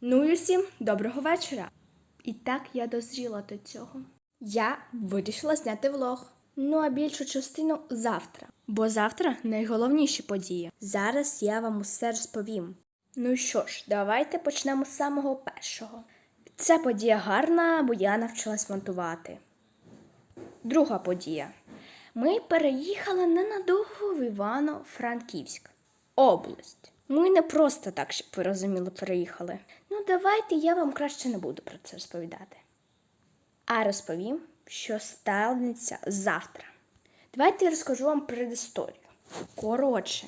Ну і всім доброго вечора. І так я дозріла до цього. Я вирішила зняти влог. Ну а більшу частину завтра. Бо завтра найголовніші події. Зараз я вам усе розповім. Ну що ж, давайте почнемо з самого першого. Ця подія гарна, бо я навчилась монтувати. Друга подія. Ми переїхали ненадовго в Івано-Франківськ, область. Ми не просто так, щоб ви розуміли, переїхали. Ну, давайте я вам краще не буду про це розповідати. А розповім, що станеться завтра. Давайте я розкажу вам предісторію. Коротше,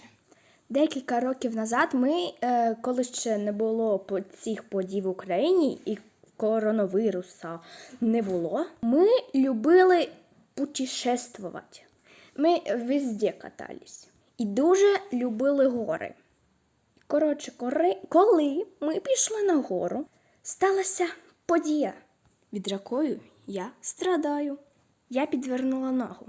декілька років назад ми, е, коли ще не було цих подій в Україні і коронавіруса не було, ми любили путешествувати. Ми везде катались. І дуже любили гори. Коротше, кори... коли ми пішли на гору, сталася подія, від якої я страдаю. Я підвернула ногу.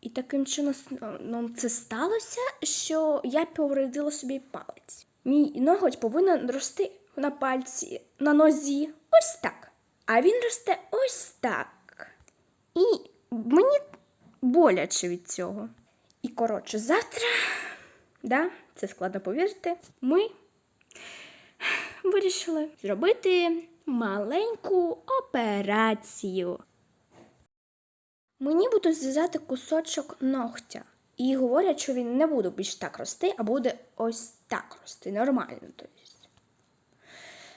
І таким чином ну, це сталося, що я повредила собі палець. Мій ноготь повинен рости на пальці, на нозі, ось так. А він росте ось так. І мені боляче від цього. І коротше, завтра, да, це складно повірити, ми вирішили зробити маленьку операцію. Мені будуть зв'язати кусочок ногтя. І говорять, що він не буде більш так рости, а буде ось так рости. Нормально.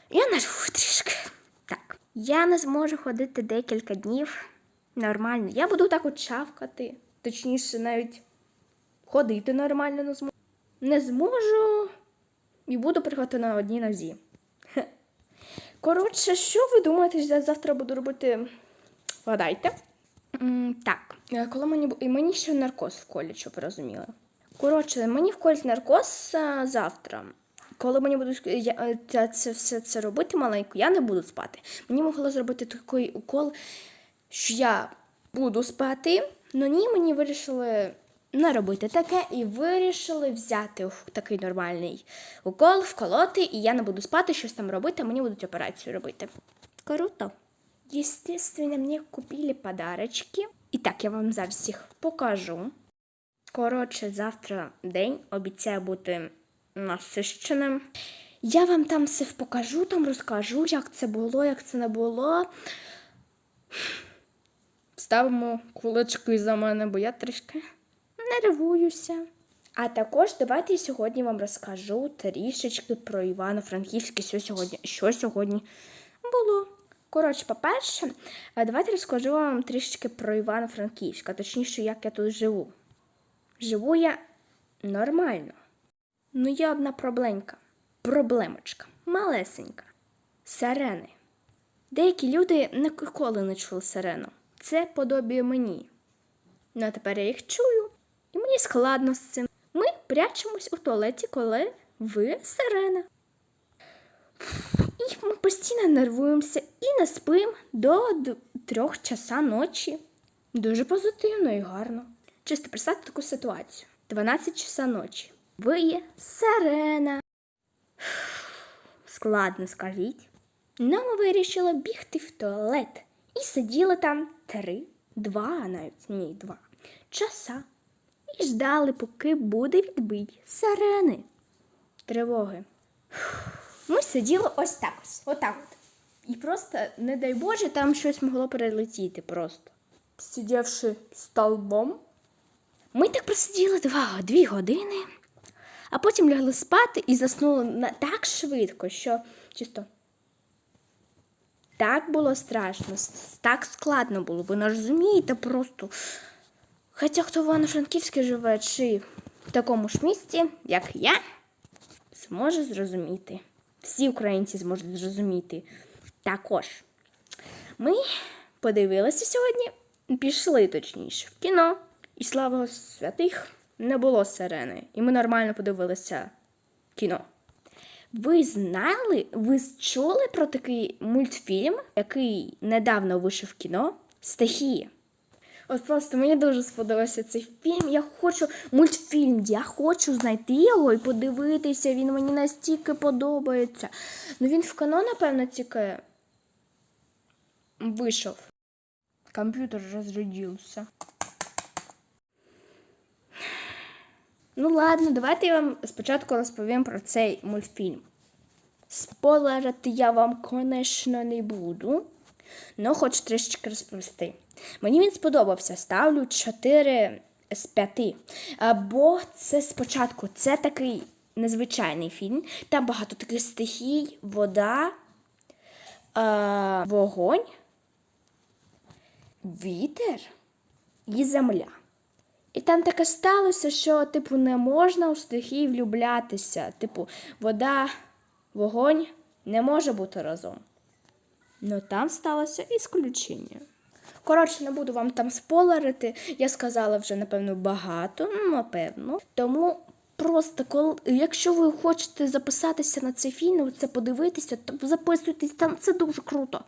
Я нажму трішки. Так. Я не зможу ходити декілька днів. Нормально. Я буду так от чавкати. Точніше, навіть ходити нормально не зможу. Не зможу і буду приходити на одній нозі. Коротше, що ви думаєте, що я завтра буду робити? Вгадайте. Так, е, коли мені і мені ще наркоз вколють, щоб ви розуміли. Коротше, мені вколють наркоз а, завтра. Коли мені будуть я, е, це, це все це робити маленько, я не буду спати. Мені могли зробити такий укол, що я буду спати. Ну ні, мені вирішили не робити таке і вирішили взяти такий нормальний укол, вколоти, і я не буду спати, щось там робити, а мені будуть операцію робити. Круто. Естественно, мне купили подарочки. І так, я вам зараз їх покажу. Коротше, завтра день обіцяє бути насищеним. Я вам там все покажу, там розкажу, як це було, як це не було. Ставимо кулачки за мене, бо я трішки нервуюся. А також давайте я сьогодні вам розкажу трішечки про Івано-Франківське, що сьогодні, що сьогодні було. Коротше, по-перше, е, давайте розкажу вам трішечки про Івано-Франківська, точніше, як я тут живу. Живу я нормально. Ну, є одна проблемка. Проблемочка. Малесенька. Сирени. Деякі люди ніколи не чули сирену. Це подобіє мені. Ну, а тепер я їх чую, і мені складно з цим. Ми прячемось у туалеті, коли ви сирена. І ми постійно нервуємося і не спимо до трьох часа ночі. Дуже позитивно і гарно. Чисто представте таку ситуацію. 12 часа ночі. Ви є сирена. Складно скажіть. Ну, ми вирішили бігти в туалет. І сиділи там три, два навіть, ні, два часа. І ждали, поки буде відбий сирени. Тривоги. Ми сиділи ось так ось, отак от. І просто, не дай Боже, там щось могло перелетіти просто. Сидівши столбом. Ми так просиділи два, дві години, а потім лягли спати і заснули на, так швидко, що чисто. Так було страшно, так складно було, ви не розумієте просто. Хоча хто в Івано-Франківській живе, чи в такому ж місті, як я, зможе зрозуміти. Всі українці зможуть зрозуміти. Також ми подивилися сьогодні, пішли точніше в кіно, і слава святих не було сирени. І ми нормально подивилися кіно. Ви знали, ви чули про такий мультфільм, який недавно вийшов в кіно Стихія? От просто мені дуже сподобався цей фільм. Я хочу мультфільм, я хочу знайти його і подивитися. Він мені настільки подобається. Ну він в канон, напевно, тільки вийшов. Комп'ютер розрядився. Ну ладно, давайте я вам спочатку розповім про цей мультфільм. Спойлерити я вам, звісно, не буду. Ну, хоч трішечки розповісти. Мені він сподобався. Ставлю 4 з 5. Бо це спочатку це такий незвичайний фільм. Там багато таких стихій, вода, а, вогонь, вітер і земля. І там таке сталося, що, типу, не можна у стихії влюблятися. Типу, вода, вогонь не може бути разом. Ну там сталося ісключення. Коротше, не буду вам там спойлерити. Я сказала вже, напевно, багато, ну, напевно. Тому просто, коли, якщо ви хочете записатися на цей фільм, це подивитися, то записуйтесь там, це дуже круто.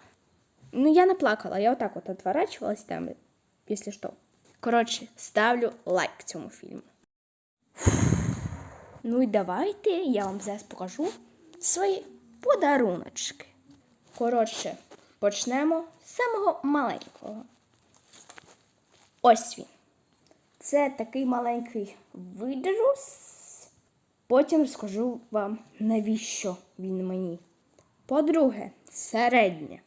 Ну, я не плакала, я отак от отворачувалась там, якщо що. Коротше, ставлю лайк цьому фільму. Ну і давайте я вам зараз покажу свої подаруночки. Коротше, почнемо з самого маленького. Ось він. Це такий маленький видрус. Потім розкажу вам, навіщо він мені. По-друге, середнє.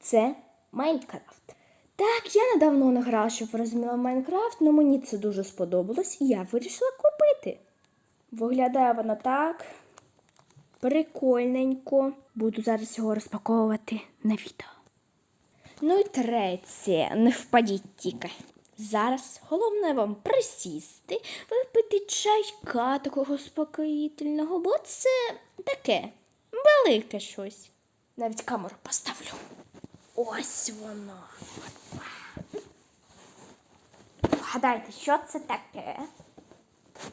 Це Майнкрафт. Так, я недавно не грала, щоб розуміла Майнкрафт, але мені це дуже сподобалось і я вирішила купити. Виглядає воно так. Прикольненько. Буду зараз його розпаковувати на відео. Ну і третє, не впадіть тільки. Зараз головне вам присісти, випити чайка такого спокоїтельного, бо це таке велике щось. Навіть камеру поставлю. Ось воно. Вгадайте, що це таке?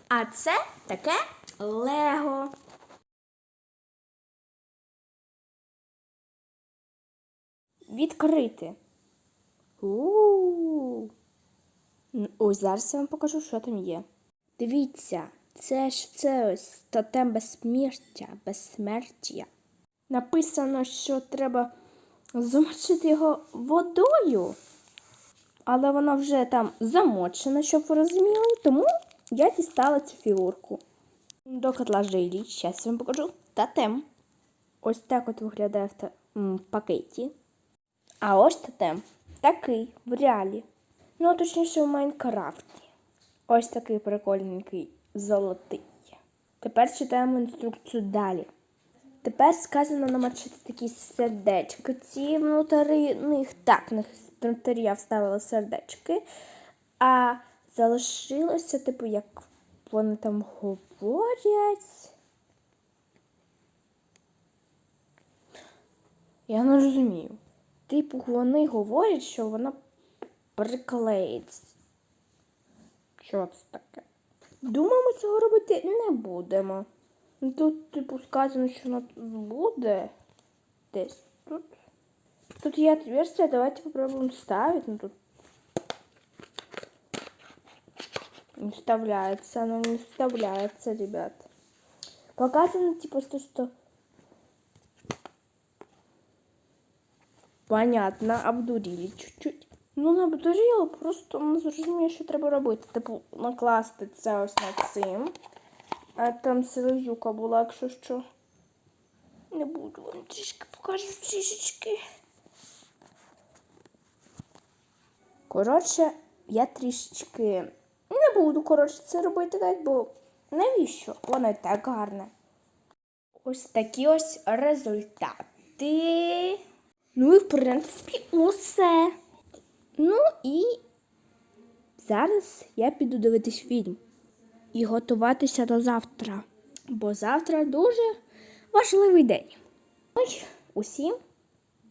А це таке Лего. Відкрити. У-у-у. Ось зараз я вам покажу, що там є. Дивіться, це ж це ось тотем безсмертя, безсмертя. Написано, що треба замочити його водою, але вона вже там замочена, щоб ви розуміли, тому я дістала цю фігурку. До котла жилі, зараз я вам покажу тотем. Ось так от виглядає в пакеті. А ось тотем такий в реалі. Ну, точніше, в Майнкрафті. Ось такий прикольненький золотий. Тепер читаємо інструкцію далі. Тепер сказано намочити такі сердечки. Ці внутрі них так, внутрі я вставила сердечки. А залишилося, типу, як вони там говорять. Я не розумію. Типу, вони говорять, що вона приклеїться. Що це таке? Думаю, цього робити не будемо. Ну, Тут, типу, сказано, що вона тут буде. Десь тут. Тут є отверстие, давайте попробуем ставить. Ну, тут не вставляется, оно не вставляется, ребят. Показано, то, что... Понятно, обдурили чуть-чуть. Ну, не обдурили, просто не зрозуміє, що треба робити. Типу, накласти це ось над цим. А там селезюка була, якщо що. Не буду вам трішки покажу трішечки. Коротше, я трішечки не буду, коротше, це робити так, бо навіщо? Воно і так гарне. Ось такі ось результати. Ну і в принципі усе. Ну і зараз я піду дивитись фільм і готуватися до завтра. Бо завтра дуже важливий день. Ну й усім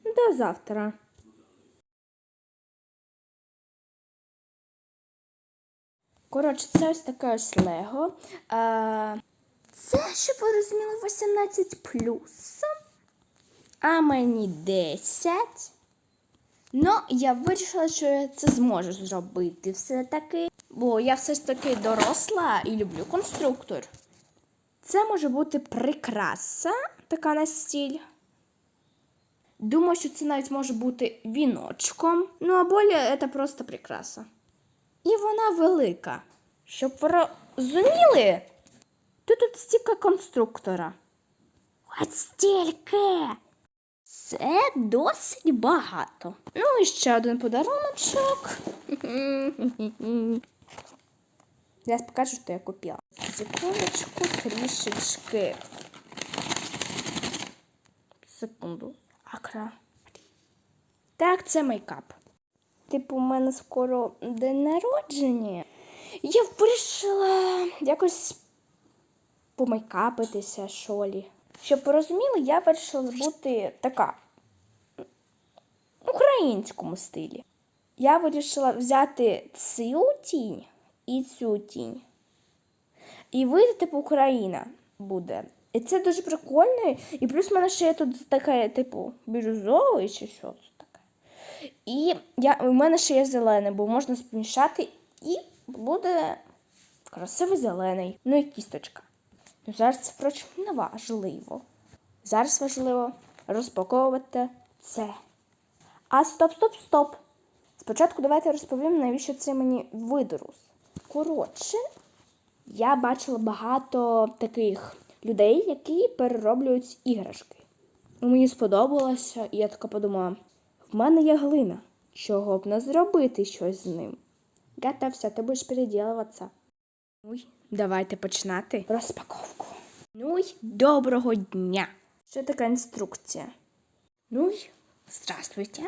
до завтра. Коротше, це ось таке ось Лего. А, це, щоб ви розуміли, 18 плюс. А мені 10. Ну, я вирішила, що я це зможу зробити все-таки, бо я все ж таки доросла і люблю конструктор. Це може бути прикраса, така на стіль. Думаю, що це навіть може бути віночком. Ну, а более це просто прикраса. І вона велика. Щоб ви розуміли, то тут стільки конструктора. От стільки. Це досить багато. Ну і ще один подаруночок. Я покажу, що я купила. Секундочку, трішечки. Секунду. Акра. Так, це мейкап. Типу, у мене скоро день народження. Я вирішила якось помейкапитися, що лі. Щоб ви розуміли, я вирішила бути така в українському стилі. Я вирішила взяти цю тінь і цю тінь. І вийде, типу, Україна буде. І це дуже прикольно. І плюс в мене ще є тут таке, типу, бірюзовий чи що це таке. І я, у мене ще є зелений, бо можна змішати і буде красивий зелений. Ну і кісточка. Зараз впрочем, не важливо. Зараз важливо розпаковувати це. А стоп, стоп, стоп. Спочатку давайте розповім, навіщо це мені видрус. Коротше, я бачила багато таких людей, які перероблюють іграшки. Мені сподобалося, і я така подумала: в мене є глина. Чого б не зробити щось з ним? Готовся, ти будеш переділуватися. Ну й давайте починати розпаковку. Ну й доброго дня! Що така інструкція? Ну й здравствуйте.